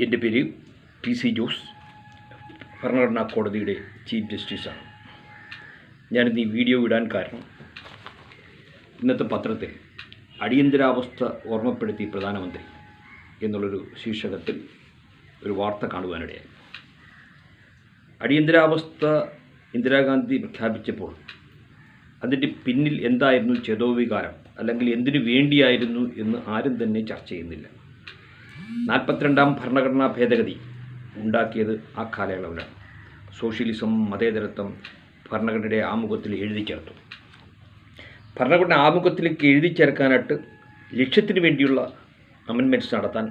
എന്റെ പേര് P C Jose. ഭരണഘടനാ കോടതിയുടെ ചീഫ് ജസ്റ്റിസാണ്. ഞാനിന്ന് ഈ വീഡിയോ ഇടാൻ കാരണം ഇന്നത്തെ പത്രത്തിൽ അടിയന്തരാവസ്ഥ ഓർമ്മപ്പെടുത്തി പ്രധാനമന്ത്രി എന്നുള്ളൊരു ശീർഷകത്തിൽ ഒരു വാർത്ത കാണുവാനിടയായി. അടിയന്തരാവസ്ഥ ഇന്ദിരാഗാന്ധി പ്രഖ്യാപിച്ചപ്പോൾ അതിന്റെ പിന്നിൽ എന്തായിരുന്നു ചേതോവികാരം? അല്ലെങ്കിൽ എന്തിനു വേണ്ടിയായിരുന്നു എന്ന് ആരും തന്നെ ചർച്ച ചെയ്യുന്നില്ല. നാൽപ്പത്തിരണ്ടാം ഭരണഘടനാ ഭേദഗതി ഉണ്ടാക്കിയത് ആ കാലയളവിലാണ്. സോഷ്യലിസം മതേതരത്വം ഭരണഘടനയുടെ ആമുഖത്തിൽ എഴുതി ചേർത്തു. ഭരണഘടന ആമുഖത്തിലേക്ക് എഴുതി ചേർക്കാനായിട്ട് ലക്ഷ്യത്തിന് വേണ്ടിയുള്ള അമെൻമെന്റ്സ് നടത്താൻ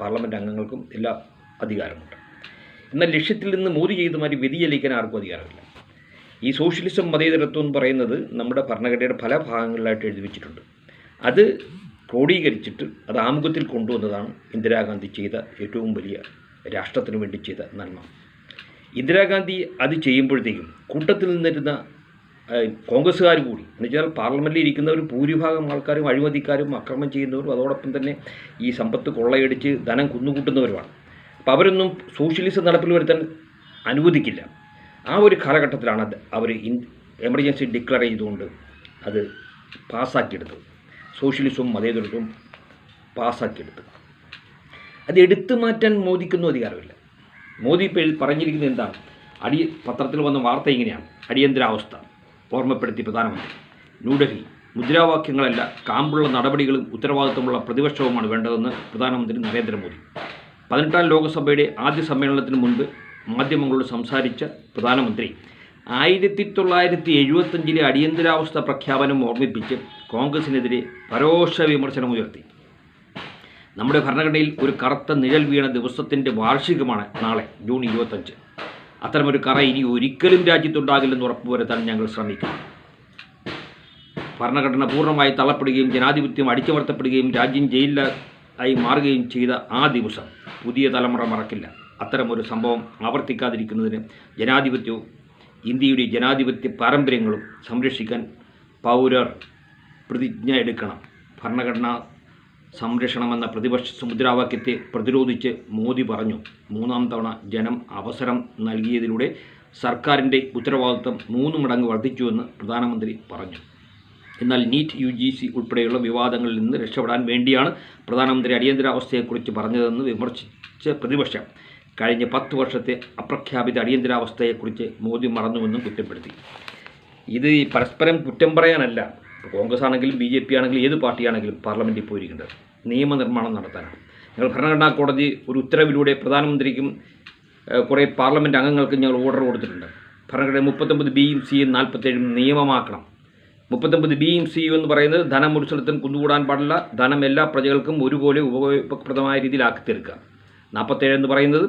പാർലമെന്റ് അംഗങ്ങൾക്കും എല്ലാ അധികാരമുണ്ട്. എന്നാൽ ലക്ഷ്യത്തിൽ നിന്ന് മോദി ചെയ്ത മാതിരി വ്യതിചലിക്കാൻ ആർക്കും അധികാരമില്ല. ഈ സോഷ്യലിസം മതേതരത്വം എന്ന് പറയുന്നത് നമ്മുടെ ഭരണഘടനയുടെ പല ഭാഗങ്ങളിലായിട്ട് എഴുതി വെച്ചിട്ടുണ്ട്. അത് ക്രോഡീകരിച്ചിട്ട് അത് ആമുഖത്തിൽ കൊണ്ടുവന്നതാണ് ഇന്ദിരാഗാന്ധി ചെയ്ത ഏറ്റവും വലിയ രാഷ്ട്രത്തിനു വേണ്ടി ചെയ്ത നന്മ. ഇന്ദിരാഗാന്ധി അത് ചെയ്യുമ്പോഴത്തേക്കും കൂട്ടത്തിൽ നിന്നിരുന്ന കോൺഗ്രസ്സുകാർ കൂടി എന്ന് വെച്ചാൽ പാർലമെന്റിൽ ഇരിക്കുന്നവർ ഭൂരിഭാഗം ആൾക്കാരും അഴിമതിക്കാരും അക്രമം ചെയ്യുന്നവരും അതോടൊപ്പം തന്നെ ഈ സമ്പത്ത് കൊള്ളയടിച്ച് ധനം കുന്നുകൂട്ടുന്നവരുമാണ്. അപ്പോൾ അവരൊന്നും സോഷ്യലിസം നടപ്പിൽ വരുത്താൻ അനുവദിക്കില്ല. ആ ഒരു കാലഘട്ടത്തിലാണ് അവർ എമർജൻസി ഡിക്ലെയർ ചെയ്തുകൊണ്ട് അത് പാസ്സാക്കിയെടുത്തത്. സോഷ്യലിസവും മതേതരത്വവും പാസ്സാക്കിയെടുത്തു അത് എടുത്തു മാറ്റാൻ മോദിക്കൊന്നും അധികാരമില്ല. മോദി ഇപ്പോൾ പറഞ്ഞിരിക്കുന്നത് എന്താണ് അടി പത്രത്തിൽ വന്ന വാർത്ത ഇങ്ങനെയാണ്. അടിയന്തരാവസ്ഥ. ഓർമ്മപ്പെടുത്തി പ്രധാനമന്ത്രി. ന്യൂഡൽഹി. മുദ്രാവാക്യങ്ങളല്ല കാമ്പുള്ള നടപടികളും ഉത്തരവാദിത്വമുള്ള പ്രതിപക്ഷവുമാണ് വേണ്ടതെന്ന് പ്രധാനമന്ത്രി നരേന്ദ്രമോദി. പതിനെട്ടാം ലോകസഭയുടെ ആദ്യ സമ്മേളനത്തിന് മുൻപ് മാധ്യമങ്ങളോട് സംസാരിച്ച പ്രധാനമന്ത്രി ആയിരത്തി തൊള്ളായിരത്തി എഴുപത്തഞ്ചിലെ അടിയന്തരാവസ്ഥ പ്രഖ്യാപനം ഓർമ്മിപ്പിച്ച് കോൺഗ്രസിനെതിരെ പരോക്ഷ വിമർശനം ഉയർത്തി. നമ്മുടെ ഭരണഘടനയിൽ ഒരു കറുത്ത നിഴൽ വീണ ദിവസത്തിന്റെ വാർഷികമാണ് നാളെ ജൂൺ ഇരുപത്തഞ്ച് അത്തരമൊരു കറ ഇനി ഒരിക്കലും രാജ്യത്തുണ്ടാകില്ലെന്ന് ഉറപ്പുവരുത്താൻ ഞങ്ങൾ ശ്രമിക്കും ഭരണഘടന പൂർണമായി തള്ളപ്പെടുകയും ജനാധിപത്യം അടിച്ചമർത്തപ്പെടുകയും രാജ്യം ജയിലിലായി മാറുകയും ചെയ്ത ആ ദിവസം പുതിയ തലമുറ മറക്കില്ല. അത്തരമൊരു സംഭവം ആവർത്തിക്കാതിരിക്കുന്നതിന് ജനാധിപത്യവും ഇന്ത്യയുടെ ജനാധിപത്യ പാരമ്പര്യങ്ങളും സംരക്ഷിക്കാൻ പൗരർ പ്രതിജ്ഞ എടുക്കണം. ഭരണഘടനാ സംരക്ഷണമെന്ന പ്രതിപക്ഷ മുദ്രാവാക്യത്തെ പ്രതിരോധിച്ച് മോദി പറഞ്ഞു. മൂന്നാം തവണ ജനം അവസരം നൽകിയതിലൂടെ സർക്കാരിന്റെ ഉത്തരവാദിത്വം മൂന്ന് മടങ്ങ് വർദ്ധിച്ചുവെന്ന് പ്രധാനമന്ത്രി പറഞ്ഞു. എന്നാൽ നീറ്റ് യു ജി സി ഉൾപ്പെടെയുള്ള വിവാദങ്ങളിൽ നിന്ന് രക്ഷപ്പെടാൻ വേണ്ടിയാണ് പ്രധാനമന്ത്രി അടിയന്തരാവസ്ഥയെക്കുറിച്ച് പറഞ്ഞതെന്ന് വിമർശിച്ച പ്രതിപക്ഷം കഴിഞ്ഞ പത്ത് വർഷത്തെ അപ്രഖ്യാപിത അടിയന്തരാവസ്ഥയെക്കുറിച്ച് മോദി മറന്നുവെന്നും കുറ്റപ്പെടുത്തി. ഇത് ഈ പരസ്പരം കുറ്റം പറയാനല്ല. കോൺഗ്രസ് ആണെങ്കിലും ബി ജെ പി ആണെങ്കിലും ഏത് പാർട്ടിയാണെങ്കിലും പാർലമെന്റിൽ പോയിരിക്കുന്നത്. നിയമനിർമ്മാണം നടത്താനാണ്. ഞങ്ങൾ ഭരണഘടനാ കോടതി ഒരു ഉത്തരവിലൂടെ പ്രധാനമന്ത്രിക്കും കുറേ പാർലമെന്റ് അംഗങ്ങൾക്കും ഞങ്ങൾ ഓർഡർ കൊടുത്തിട്ടുണ്ട്. ഭരണഘടന മുപ്പത്തൊമ്പത് ബിയും സിയും നാൽപ്പത്തേഴും നിയമമാക്കണം. മുപ്പത്തൊമ്പത് ബിയും സിയും എന്ന് പറയുന്നത് ധനം ഒരു സ്ഥലത്തും കുന്നുകൂടാൻ പാടില്ല. ധനം എല്ലാ പ്രജകൾക്കും ഒരുപോലെ ഉപയോഗപ്രദമായ രീതിയിലാക്കി തീർക്കുക. നാൽപ്പത്തേഴ് എന്ന് പറയുന്നത്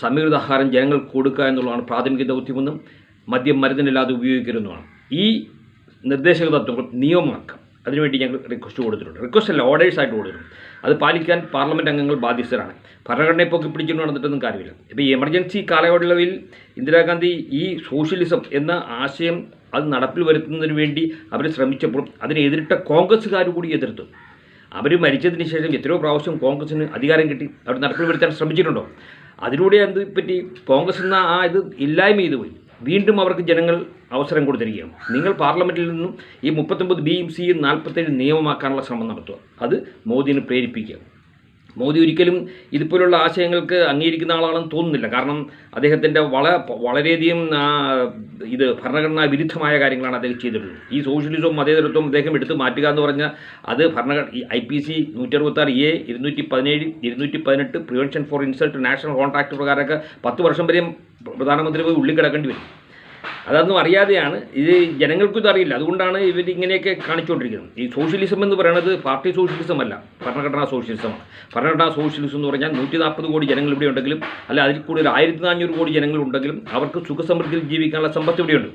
സമീകൃത ആഹാരം ജനങ്ങൾക്ക് കൊടുക്കുക എന്നുള്ളതാണ് പ്രാഥമിക ദൗത്യമെന്നും മദ്യം മരുന്നില്ലാതെ ഉപയോഗിക്കരുതെന്നുമാണ്. ഈ നിർദ്ദേശക തത്വങ്ങൾ നിയമമാക്കാം. അതിനുവേണ്ടി ഞങ്ങൾ റിക്വസ്റ്റ് കൊടുത്തിട്ടുണ്ട്. റിക്വസ്റ്റ് അല്ല ഓർഡേഴ്സ് ആയിട്ട് കൊടുത്തിട്ടുണ്ട്. അത് പാലിക്കാൻ പാർലമെന്റ് അംഗങ്ങൾ ബാധ്യസ്ഥരാണ്. ഭരണഘടനയെ പൊക്കി പിടിച്ചുകൊണ്ട് നടന്നിട്ടൊന്നും കാര്യമില്ല. ഇപ്പോൾ ഈ എമർജൻസി കാലയളവിൽ ഇന്ദിരാഗാന്ധി ഈ സോഷ്യലിസം എന്ന ആശയം അത് നടപ്പിൽ വരുത്തുന്നതിന് വേണ്ടി അവർ ശ്രമിച്ചപ്പോൾ അതിനെ എതിരിട്ട കോൺഗ്രസ്സുകാർ കൂടി എതിർത്തു. അവർ മരിച്ചതിന് ശേഷം എത്രയോ പ്രാവശ്യം കോൺഗ്രസിന് അധികാരം കിട്ടി. അവർ നടപ്പിൽ വരുത്താൻ ശ്രമിച്ചിട്ടുണ്ടോ? അതിലൂടെ അത് പറ്റി? കോൺഗ്രസ് എന്ന ആ ഇത് ഇല്ലായ്മ ചെയ്തു പോയി. വീണ്ടും അവർക്ക് ജനങ്ങൾ അവസരം കൊടുത്തിരിക്കുകയാണ്. നിങ്ങൾ പാർലമെന്റിൽ നിന്നും ഈ മുപ്പത്തൊമ്പത് ബിയും സിയും നാൽപ്പത്തേഴ് നിയമമാക്കാനുള്ള ശ്രമം നടത്തുക. അത് മോദിനെ പ്രേരിപ്പിക്കുക മോദി ഒരിക്കലും ഇതുപോലുള്ള ആശയങ്ങൾക്ക് അംഗീകരിക്കുന്ന ആളാണെന്ന് തോന്നുന്നില്ല. കാരണം അദ്ദേഹത്തിന്റെ വള വളരെയധികം ഇത് ഭരണഘടനാ വിരുദ്ധമായ കാര്യങ്ങളാണ് അദ്ദേഹം ചെയ്തിട്ടുള്ളത്. ഈ സോഷ്യലിസവും മതേതരത്വവും അദ്ദേഹം എടുത്ത് മാറ്റുക എന്ന് പറഞ്ഞാൽ അത് ഭരണഘടന ഈ ഐ പി സി നൂറ്റി അറുപത്താറ് എ ഇരുന്നൂറ്റി പതിനേഴ് ഇരുന്നൂറ്റി പതിനെട്ട് prevention for insult national contract പ്രകാരമൊക്കെ പത്ത് വർഷം വരെയും പ്രധാനമന്ത്രി പോയി ഉള്ളിൽ കിടക്കേണ്ടി വരും. അതൊന്നും അറിയാതെയാണ്. ഇത് ജനങ്ങൾക്കും ഇതറിയില്ല അതുകൊണ്ടാണ് ഇവർ ഇങ്ങനെയൊക്കെ കാണിച്ചുകൊണ്ടിരിക്കുന്നത് ഈ സോഷ്യലിസം എന്ന് പറയുന്നത് പാർട്ടി സോഷ്യലിസം അല്ല ഭരണഘടനാ സോഷ്യലിസമാണ് ഭരണഘടനാ സോഷ്യലിസം എന്ന് പറഞ്ഞാൽ നൂറ്റി നാൽപ്പത് കോടി ജനങ്ങൾ ഇവിടെ ഉണ്ടെങ്കിലും അല്ല അതിൽ കൂടുതൽ ആയിരത്തി നാനൂറ് കോടി ജനങ്ങൾ ഉണ്ടെങ്കിലും അവർക്ക് സുഖസമൃദ്ധിയിൽ ജീവിക്കാനുള്ള സമ്പത്ത് ഇവിടെയുണ്ട്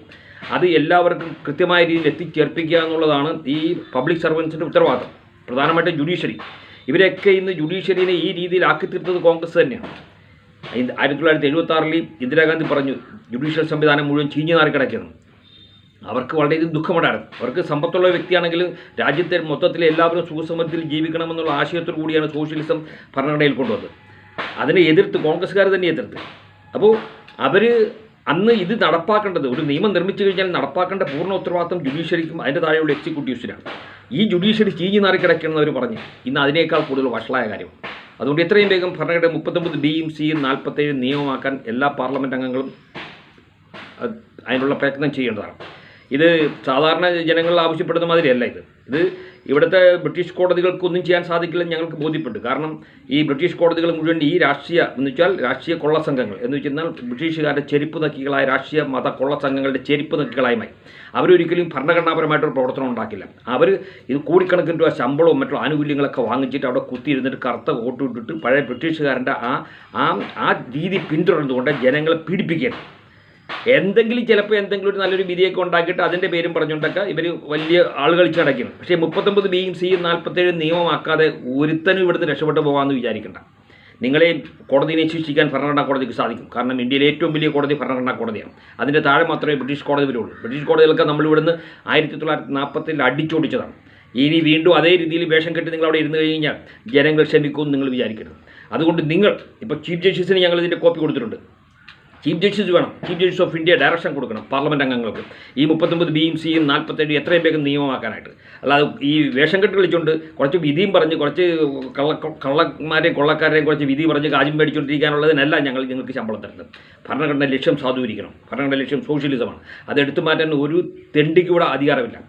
അത് എല്ലാവർക്കും കൃത്യമായ രീതിയിൽ എത്തിച്ചേർപ്പിക്കുക എന്നുള്ളതാണ് ഈ പബ്ലിക് സർവൻസിന്റെ ഉത്തരവാദിത്തം. പ്രധാനമായിട്ടും ജുഡീഷ്യറി. ഇവരെയൊക്കെ ഇന്ന് ജുഡീഷ്യറിനെ ഈ രീതിയിൽ തീർത്തത് കോൺഗ്രസ് തന്നെയാണ്. ആയിരത്തി തൊള്ളായിരത്തി എഴുപത്തി ആറിൽ ഇന്ദിരാഗാന്ധി പറഞ്ഞു ജുഡീഷ്യൽ സംവിധാനം മുഴുവൻ ചീഞ്ഞു നാറി കിടക്കുന്നു അവർക്ക് വളരെയധികം ദുഃഖമുണ്ടായിരുന്നു. അവർക്ക് സമ്പത്തുള്ള വ്യക്തിയാണെങ്കിലും രാജ്യത്തെ മൊത്തത്തിൽ എല്ലാവരും സുഖസമൃദ്ധിയിൽ ജീവിക്കണമെന്നുള്ള ആശയത്തോടു കൂടിയാണ് സോഷ്യലിസം ഭരണഘടനയിൽ കൊണ്ടുവന്നത്. അതിനെ എതിർത്ത് കോൺഗ്രസ്സുകാർ തന്നെ എതിർത്ത്. അപ്പോൾ അവർ അന്ന് ഇത് നടപ്പാക്കേണ്ടത് ഒരു നിയമം നിർമ്മിച്ചു കഴിഞ്ഞാൽ നടപ്പാക്കേണ്ട പൂർണ ഉത്തരവാദിത്തം ജുഡീഷ്യറിക്കും അതിന്റെ താഴെയുള്ള എക്സിക്യൂട്ടീവ്സിനാണ്. ഈ ജുഡീഷ്യറി ചീഞ്ഞു നാറി കിടക്കണമെന്ന് അവർ പറഞ്ഞു. ഇന്ന് അതിനേക്കാൾ കൂടുതൽ വഷളായ കാര്യം അതുകൊണ്ട് എത്രയും വേഗം ഭരണഘടന മുപ്പത്തൊമ്പത് ബിയും സിയും നാൽപ്പത്തേഴ് നിയമമാക്കാൻ എല്ലാ പാർലമെന്റ് അംഗങ്ങളും അതിനുള്ള പ്രയത്നം ചെയ്യേണ്ടതാണ്. ഇത് സാധാരണ ജനങ്ങൾ ആവശ്യപ്പെടുന്ന മാതിരിയല്ല ഇത്. ഇത് ഇവിടുത്തെ ബ്രിട്ടീഷ് കോടതികൾക്കൊന്നും ചെയ്യാൻ സാധിക്കില്ലെന്ന് ഞങ്ങൾക്ക് ബോധ്യപ്പെട്ടു. കാരണം ഈ ബ്രിട്ടീഷ് കോടതികൾ മുഴുവൻ ഈ രാഷ്ട്രീയ എന്ന് വെച്ചാൽ രാഷ്ട്രീയ കൊള്ള സംഘങ്ങൾ എന്ന് വെച്ചാൽ ബ്രിട്ടീഷുകാരുടെ ചെരുപ്പ് നക്കികളായ രാഷ്ട്രീയ മത കൊള്ള സംഘങ്ങളുടെ ചെരുപ്പ് നക്കികളായി മാറി അവരൊരിക്കലും ഭരണഘടനാപരമായിട്ടൊരു പ്രവർത്തനം ഉണ്ടാക്കില്ല. അവർ ഇത് കോടിക്കണക്കിന് രൂപ ശമ്പളവും മറ്റുള്ള ആനുകൂല്യങ്ങളൊക്കെ വാങ്ങിച്ചിട്ട് അവിടെ കുത്തിയിരുന്നിട്ട് കറുത്ത വോട്ട് ഇട്ടിട്ട് പഴയ ബ്രിട്ടീഷുകാരന്റെ ആ ആ രീതി പിന്തുടർന്നുകൊണ്ട് ജനങ്ങളെ പീഡിപ്പിക്കുകയാണ്. എന്തെങ്കിലും ചിലപ്പോൾ എന്തെങ്കിലും ഒരു നല്ലൊരു വിധിയൊക്കെ ഉണ്ടാക്കിയിട്ട് അതിന്റെ പേരും പറഞ്ഞുകൊണ്ടൊക്കെ ഇവർ വലിയ ആളുകൾ അടയ്ക്കും പക്ഷേ മുപ്പത്തൊമ്പത് ബിയും സിയും നാൽപ്പത്തേഴ് നിയമമാക്കാതെ ഒരുത്തനും ഇവിടുന്ന് രക്ഷപ്പെട്ടു പോകാമെന്ന് വിചാരിക്കണ്ട. നിങ്ങളെ കോടതിയെ ശിക്ഷിക്കാൻ ഭരണഘടനാ കോടതിക്ക് സാധിക്കും. കാരണം ഇന്ത്യയിലെ ഏറ്റവും വലിയ കോടതി ഭരണഘടനാ കോടതിയാണ്. അതിന്റെ താഴെ മാത്രമേ ബ്രിട്ടീഷ് കോടതി വരുള്ളൂ ബ്രിട്ടീഷ് കോടതികളൊക്കെ നമ്മൾ ഇവിടുന്ന് ആയിരത്തി തൊള്ളായിരത്തി നാൽപ്പത്തിൽ അടിച്ചോടിച്ചതാണ്. ഇനി വീണ്ടും അതേ രീതിയിൽ വേഷം കെട്ടി നിങ്ങൾ അവിടെ ഇരുന്ന് കഴിഞ്ഞാൽ ജനങ്ങൾ ക്ഷമിക്കുമെന്ന് നിങ്ങൾ വിചാരിക്കരുത്. അതുകൊണ്ട് നിങ്ങൾ ഇപ്പോൾ ചീഫ് ജസ്റ്റിസിന് ഞങ്ങൾ ഇതിന്റെ കോപ്പി കൊടുത്തിട്ടുണ്ട്. ചീഫ് ജസ്റ്റിസ് വേണം. Chief justice of India direction കൊടുക്കണം പാർലമെന്റ് അംഗങ്ങൾക്ക്. ഈ മുപ്പത്തൊമ്പത് ബിയും സിയും നാൽപ്പത്തേഴ് എത്രയും വേഗം നിയമമാക്കാനായിട്ട്. അല്ലാതെ ഈ വേഷം കെട്ട് കളിച്ചുകൊണ്ട് കുറച്ച് വിധിയും പറഞ്ഞ് കുറച്ച് കള്ള കള്ളന്മാരെയും കൊള്ളക്കാരെയും കുറച്ച് വിധി പറഞ്ഞ് കാര്യം മേടിച്ചുകൊണ്ടിരിക്കാനുള്ളതിനല്ല ഞങ്ങൾ നിങ്ങൾക്ക് ശമ്പളം തരുന്നത് ഭരണഘടന ലക്ഷ്യം സാധൂകരിക്കണം. ഭരണഘടന ലക്ഷ്യം സോഷ്യലിസമാണ് അത് എടുത്തു മാറ്റാൻ ഒരു തെണ്ടിക്ക് ഇവിടെ അധികാരമില്ല.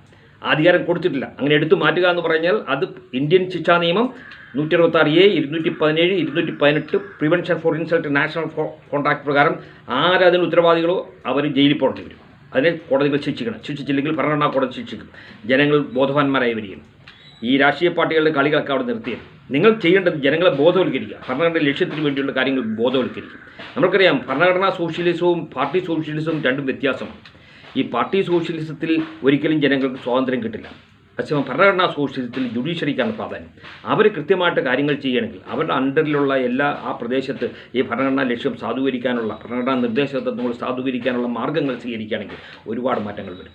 അധികാരം കൊടുത്തിട്ടില്ല. അങ്ങനെ എടുത്തു മാറ്റുക എന്ന് പറഞ്ഞാൽ അത് ഇന്ത്യൻ ശിക്ഷാ നിയമം നൂറ്റി അറുപത്താറ് എ ഇരുന്നൂറ്റി പതിനേഴ് ഇരുന്നൂറ്റി പതിനെട്ട് prevention for insult national contract പ്രകാരം ആരാതിന് ഉത്തരവാദികളോ അവർ ജയിലിൽ പോകേണ്ടി വരും. അതിനെ കോടതികൾ ശിക്ഷിക്കണം. ശിക്ഷിച്ചില്ലെങ്കിൽ ഭരണഘടനാ കോടതി ശിക്ഷിക്കും. ജനങ്ങൾ ബോധവാന്മാരായി വരികയും ഈ രാഷ്ട്രീയ പാർട്ടികളുടെ കളികളൊക്കെ അവിടെ നിർത്തിയത് നിങ്ങൾ ചെയ്യേണ്ടത് ജനങ്ങളെ ബോധവൽക്കരിക്കുക. ഭരണഘടന ലക്ഷ്യത്തിന് വേണ്ടിയുള്ള കാര്യങ്ങൾ ബോധവൽക്കരിക്കും നമുക്കറിയാം ഭരണഘടനാ സോഷ്യലിസവും പാർട്ടി സോഷ്യലിസവും രണ്ടും വ്യത്യാസമാണ്. ഈ പാർട്ടി സോഷ്യലിസത്തിൽ ഒരിക്കലും ജനങ്ങൾക്ക് സ്വാതന്ത്ര്യം കിട്ടില്ല. പക്ഷേ ഭരണഘടനാ സോഷ്യലിസത്തിൽ ജുഡീഷ്യറിക്കാണ് പ്രാധാന്യം. അവർ കൃത്യമായിട്ട് കാര്യങ്ങൾ ചെയ്യണമെങ്കിൽ അവരുടെ അണ്ടറിലുള്ള എല്ലാ ആ പ്രദേശത്ത് ഈ ഭരണഘടനാ ലക്ഷ്യം സാധൂകരിക്കാനുള്ള ഭരണഘടനാ നിർദ്ദേശതത്വങ്ങൾ സാധൂകരിക്കാനുള്ള മാർഗങ്ങൾ സ്വീകരിക്കുകയാണെങ്കിൽ ഒരുപാട് മാറ്റങ്ങൾ വരും.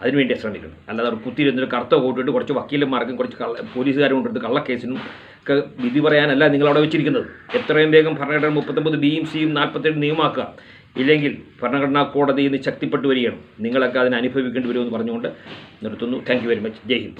അതിനുവേണ്ടി ശ്രമിക്കണം അല്ലാതെ അവർ കുത്തിയിരുന്നിട്ട് കറുത്ത കോട്ടിട്ട് കുറച്ച് വക്കീലന്മാർക്കും കുറച്ച് കള്ള പോലീസുകാരും കൊണ്ടെടുത്ത് കള്ളക്കേസിനും ഒക്കെ വിധി പറയാനല്ല നിങ്ങളവിടെ വെച്ചിരിക്കുന്നത്. എത്രയും വേഗം ഭരണഘടന മുപ്പത്തൊമ്പത് ബിയും സിയും നാൽപ്പത്തേഴ് നിയമമാക്കുക ഇല്ലെങ്കിൽ ഭരണഘടനാ കോടതി ഇന്ന് ശക്തിപ്പെട്ടു വരികയാണ്. നിങ്ങളൊക്കെ അതിനെ അനുഭവിക്കേണ്ടി വരുമെന്ന് പറഞ്ഞുകൊണ്ട് നിർത്തുന്നു. Thank very much Jai Hind.